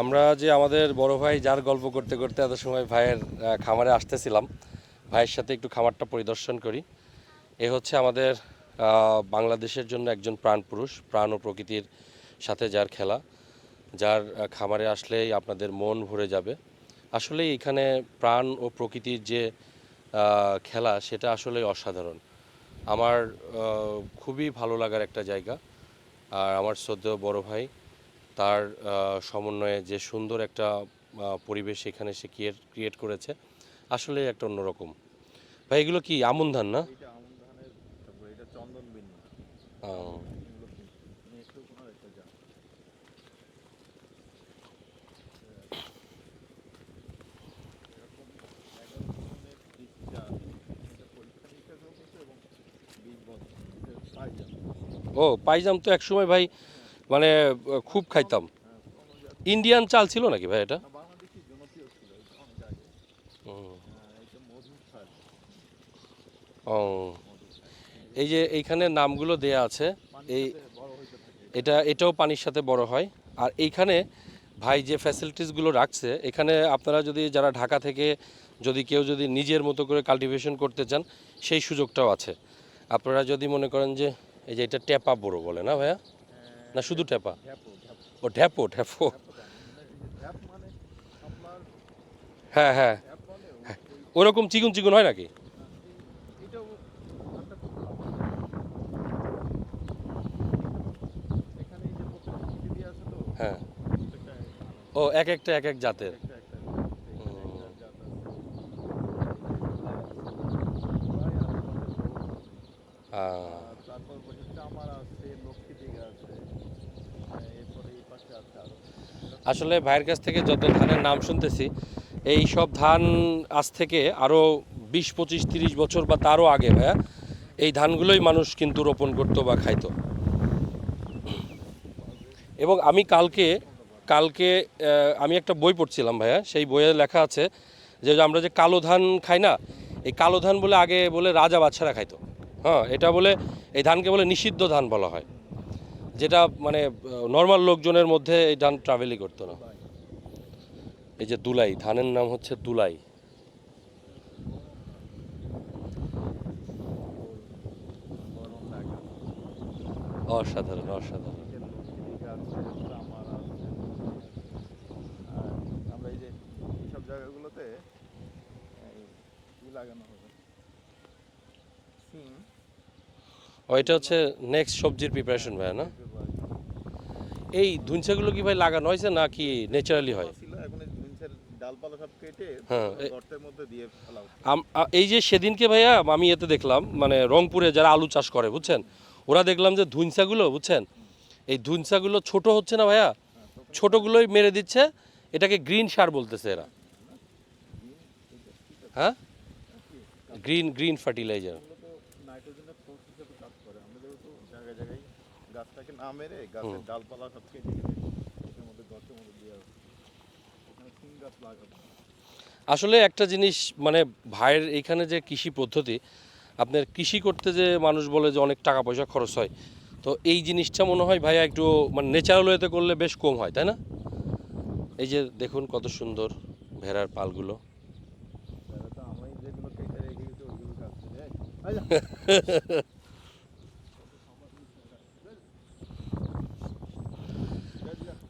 আমরা যে আমাদের বড় ভাই যার গল্প করতে করতে এত সময় ভাইয়ের খামারে আসতেছিলাম, ভাইয়ের সাথে একটু খামারটা পরিদর্শন করি। এ হচ্ছে আমাদের বাংলাদেশের জন্য একজন প্রাণ পুরুষ, প্রাণ ও প্রকৃতির সাথে যার খেলা, যার খামারে আসলেই আপনাদের মন ভরে যাবে। আসলে এখানে প্রাণ ও প্রকৃতির যে খেলা সেটা আসলে অসাধারণ। আমার খুবই ভালো লাগার একটা জায়গা। আর আমার শ্রদ্ধেয় বড় ভাই তার সমন্বয়ে যে সুন্দর একটা পরিবেশ এখানে সে ক্রিয়েট ক্রিয়েট করেছে আসলে একটা অন্যরকম। ভাই এগুলো কি আমন ধান না? পাইজাম ও পাইজাম তো একসময় ভাই মানে খুব খাইতাম। ইন্ডিয়ান চাল ছিল নাকি ভাই এটা? ও। এই যে এইখানে নামগুলো দেয়া আছে, এই এটা, এটাও পানির সাথে বড় হয়। আর এইখানে ভাই যে ফ্যাসিলিটিসগুলো রাখছে, এখানে আপনারা যদি, যারা ঢাকা থেকে যদি কেউ যদি নিজের মতো করে কাল্টিভেশন করতে চান, সেই সুযোগটাও আছে। আপনারা যদি মনে করেন যে, এই যে এটা ট্যাপা বড় বলে না ভাইয়া? না শুধু ট্যাপা ঢ্যাপো ঢ্যাপো ও ঢ্যাপো ঢ্যাপো হ্যাঁ হ্যাঁ। ওরকম চিকুন চিকুন হয় নাকি? হ্যাঁ। ও এক একটা এক এক জাতের। আহ, আসলে ভাইয়ের কাছ থেকে যত ধানের নাম শুনতেছি, এই সব ধান আজ থেকে আরও বিশ, পঁচিশ, তিরিশ বছর বা তারও আগে ভাইয়া, এই ধানগুলোই মানুষ কিন্তু রোপণ করতো বা খাইতো। এবং আমি কালকে কালকে আমি একটা বই পড়ছিলাম ভাইয়া, সেই বইয়ে লেখা আছে যে আমরা যে কালো ধান খাই না, এই কালো ধান বলে আগে বলে রাজা বাচ্চারা খাইতো। হ্যাঁ এটা বলে এই ধানকে বলে নিষিদ্ধ ধান বলা হয়। যেটা মানে নর্মাল লোকজনের মধ্যে এই ধান ট্রাভেলই করতো না। এই যে দুলাই ধানের নাম হচ্ছে দুলাই অসাধারণ অসাধারণ। আমরা এই যে জায়গাগুলোতে লাগানো হবে। ও এটা হচ্ছে নেক্সট সবজির প্রিপারেশন ভাই না? এই ধুনছাগুলো কি ভাই লাগানো হয়েছে নাকি ন্যাচারালি হয়? এই হ্যাঁ, এই যে সেদিনকে ভাইয়া আমি এতে দেখলাম মানে রংপুরে যারা আলু চাষ করে বুঝছেন? ওরা দেখলাম যে ধুনছাগুলো বুঝছেন? এই ধুনছাগুলো ছোট হচ্ছে না ভাইয়া? ছোটগুলোই মেরে দিচ্ছে এটাকে গ্রিন সার বলতেছে এরা। হ্যাঁ? গ্রিন গ্রিন ফার্টিলাইজার এগুলো তো নাইট্রোজেনের সোর্স হিসেবে কাজ করে আমরা যেহেতু জায়গায় জায়গায় গাছটাকে না মেরে গাছের ডালপালা সব কেটে কেটে মধ্যে গর্তের মধ্যে এখানে সিম গাছ লাগাবো। আসলে একটা জিনিস মানে ভাইয়ের এখানে যে কৃষি পদ্ধতি আপনার কৃষি করতে যে মানুষ বলে যে অনেক টাকা পয়সা খরচ হয় তো এই জিনিসটা মনে হয় ভাইয়া একটু মানে ন্যাচারাল ওয়েতে করলে বেশ কম হয় তাই না? এই যে দেখুন কত সুন্দর ভেড়ার পালগুলো। যেগুলো কেটে রেখে গেছি ওইগুলো কাটতে যায়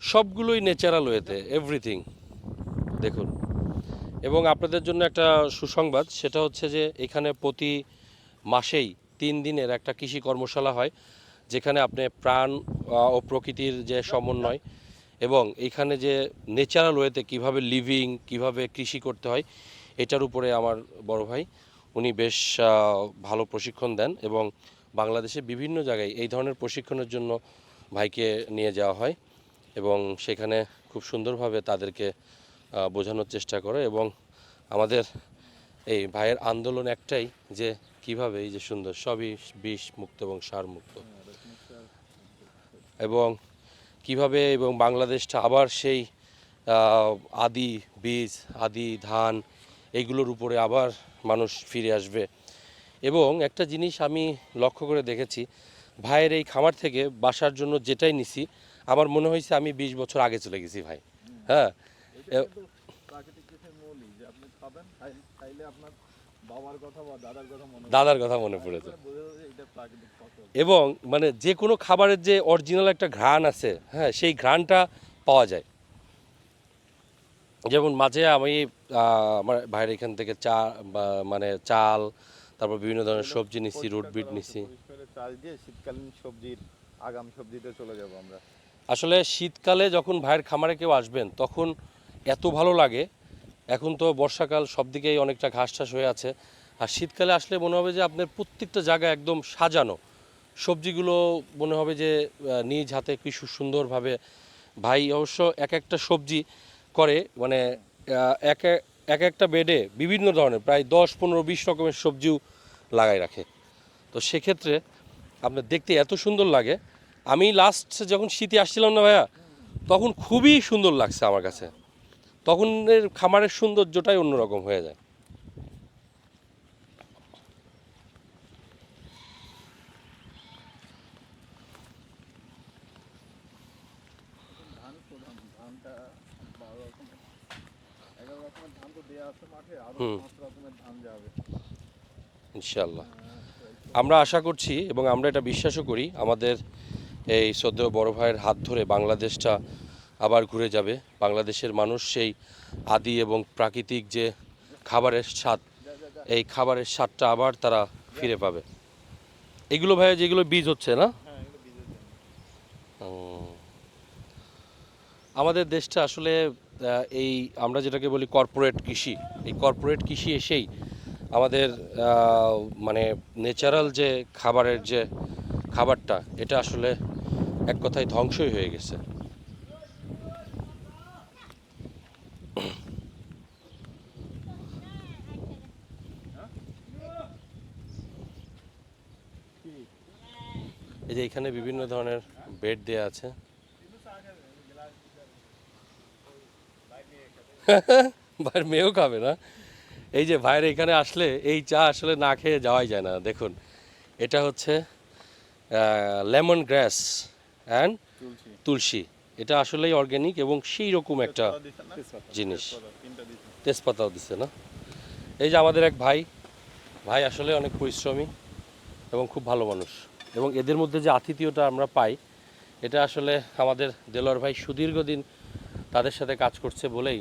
সবগুলোই ন্যাচারাল ওয়েতে এভরিথিং দেখুন, এবং আপনাদের জন্য একটা সুসংবাদ, সেটা হচ্ছে যে এখানে প্রতি মাসেই তিন দিনের একটা কৃষি কর্মশালা হয়, যেখানে আপনি প্রাণ ও প্রকৃতির যে সমন্বয় এবং এখানে যে ন্যাচারাল ওয়েতে কীভাবে লিভিং কীভাবে কৃষি করতে হয়, এটার উপরে আমার বড় ভাই, উনি বেশ ভালো প্রশিক্ষণ দেন এবং বাংলাদেশে বিভিন্ন জায়গায় এই ধরনের প্রশিক্ষণের জন্য ভাইকে নিয়ে যাওয়া হয়। এবং সেখানে খুব সুন্দরভাবে তাদেরকে বোঝানোর চেষ্টা করে এবং আমাদের এই ভাইয়ের আন্দোলন একটাই যে কীভাবে এই যে সুন্দর সবই বিষ মুক্ত এবং সার মুক্ত। এবং কীভাবে এবং বাংলাদেশটা আবার সেই আদি বীজ, আদি ধান এইগুলোর উপরে আবার মানুষ ফিরে আসবে। এবং একটা জিনিস আমি লক্ষ্য করে দেখেছি, ভাইয়ের এই খামার থেকে বাসার জন্য যেটাই নিছি আমার মনে হয়েছে আমি বিশ বছর আগে চলে গেছি ভাই। হ্যাঁ। দাদার কথা মনে পড়েছে এবং মানে যে কোনো খাবারের যে অরিজিনাল একটা ঘ্রাণ আছে হ্যাঁ সেই ঘ্রাণটা পাওয়া যায়। যেমন মাঝে আমি আমার ভাইয়ের এখান থেকে চা মানে চাল, তারপর বিভিন্ন ধরনের সবজি নিচ্ছি রুট বিট নিচ্ছি চাল দিয়ে শীতকালীন সবজির, আগাম সবজিতে চলে যাব আমরা। আসলে শীতকালে যখন ভাইয়ের খামারে কেউ আসবেন, তখন এত ভালো লাগে। এখন তো বর্ষাকাল, সব দিকেই অনেকটা ঘাস টাস হয়ে আছে। আর শীতকালে আসলে মনে হবে যে আপনার প্রত্যেকটা জায়গা একদম সাজানো। সবজিগুলো মনে হবে যে নিজ হাতে কি সুন্দরভাবে ভাই অবশ্য এক একটা সবজি করে মানে এক- এক একটা বেডে বিভিন্ন ধরনের, প্রায় দশ, পনেরো, বিশ রকমের সবজিও লাগাই রাখে। তো সেক্ষেত্রে আপনার দেখতে এত সুন্দর লাগে আমি লাস্ট যখন শীতে আসছিলাম না ভাইয়া, তখন খুবই সুন্দর লাগছে আমার কাছে। তখন এর খামারের সৌন্দর্যটাই অন্যরকম হয়ে যায়। ইনশাল্লাহ আমরা আশা করছি এবং আমরা এটা বিশ্বাসও করি, আমাদের এই শ্রদ্ধেয় বড় ভাইয়ের হাত ধরে বাংলাদেশটা আবার ঘুরে যাবে। বাংলাদেশের মানুষ সেই আদি এবং প্রাকৃতিক যে খাবারের স্বাদ, এই খাবারের স্বাদটা আবার তারা ফিরে পাবে। এগুলো ভাইয়া যেগুলো বীজ হচ্ছে, না? আমাদের দেশটা আসলে এই আমরা যেটাকে বলি কর্পোরেট কৃষি। এই কর্পোরেট কৃষি এসেই আমাদের মানে ন্যাচারাল যে খাবারের যে খাবারটা, এটা আসলে এক কথায় ধ্বংসই হয়ে গেছে। এই যে এখানে বিভিন্ন ধরনের বেড দেয়া আছে। ভাইয়ের মেয়েও খাবে না। এই যে ভাইয়ের এখানে আসলে এই চা আসলে না খেয়ে যাওয়াই যায় না। দেখুন, এটা হচ্ছে লেমন গ্রাস অ্যান্ড তুলসী। তুলসী। এটা আসলেই অর্গ্যানিক এবং সেই রকম একটা? জিনিস। তেজপাতাও দিচ্ছে না? এই যে আমাদের এক ভাই ভাই আসলে অনেক পরিশ্রমী এবং খুব ভালো মানুষ এবং এদের মধ্যে যে আতিথিয়তা আমরা পাই এটা আসলে আমাদের দেলোয়ার ভাই সুদীর্ঘদিন তাদের সাথে কাজ করছে বলেই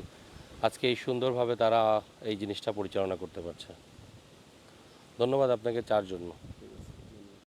আজকে এই সুন্দরভাবে তারা এই জিনিসটা পরিচালনা করতে পারছে। ধন্যবাদ আপনাকে চার জন্য।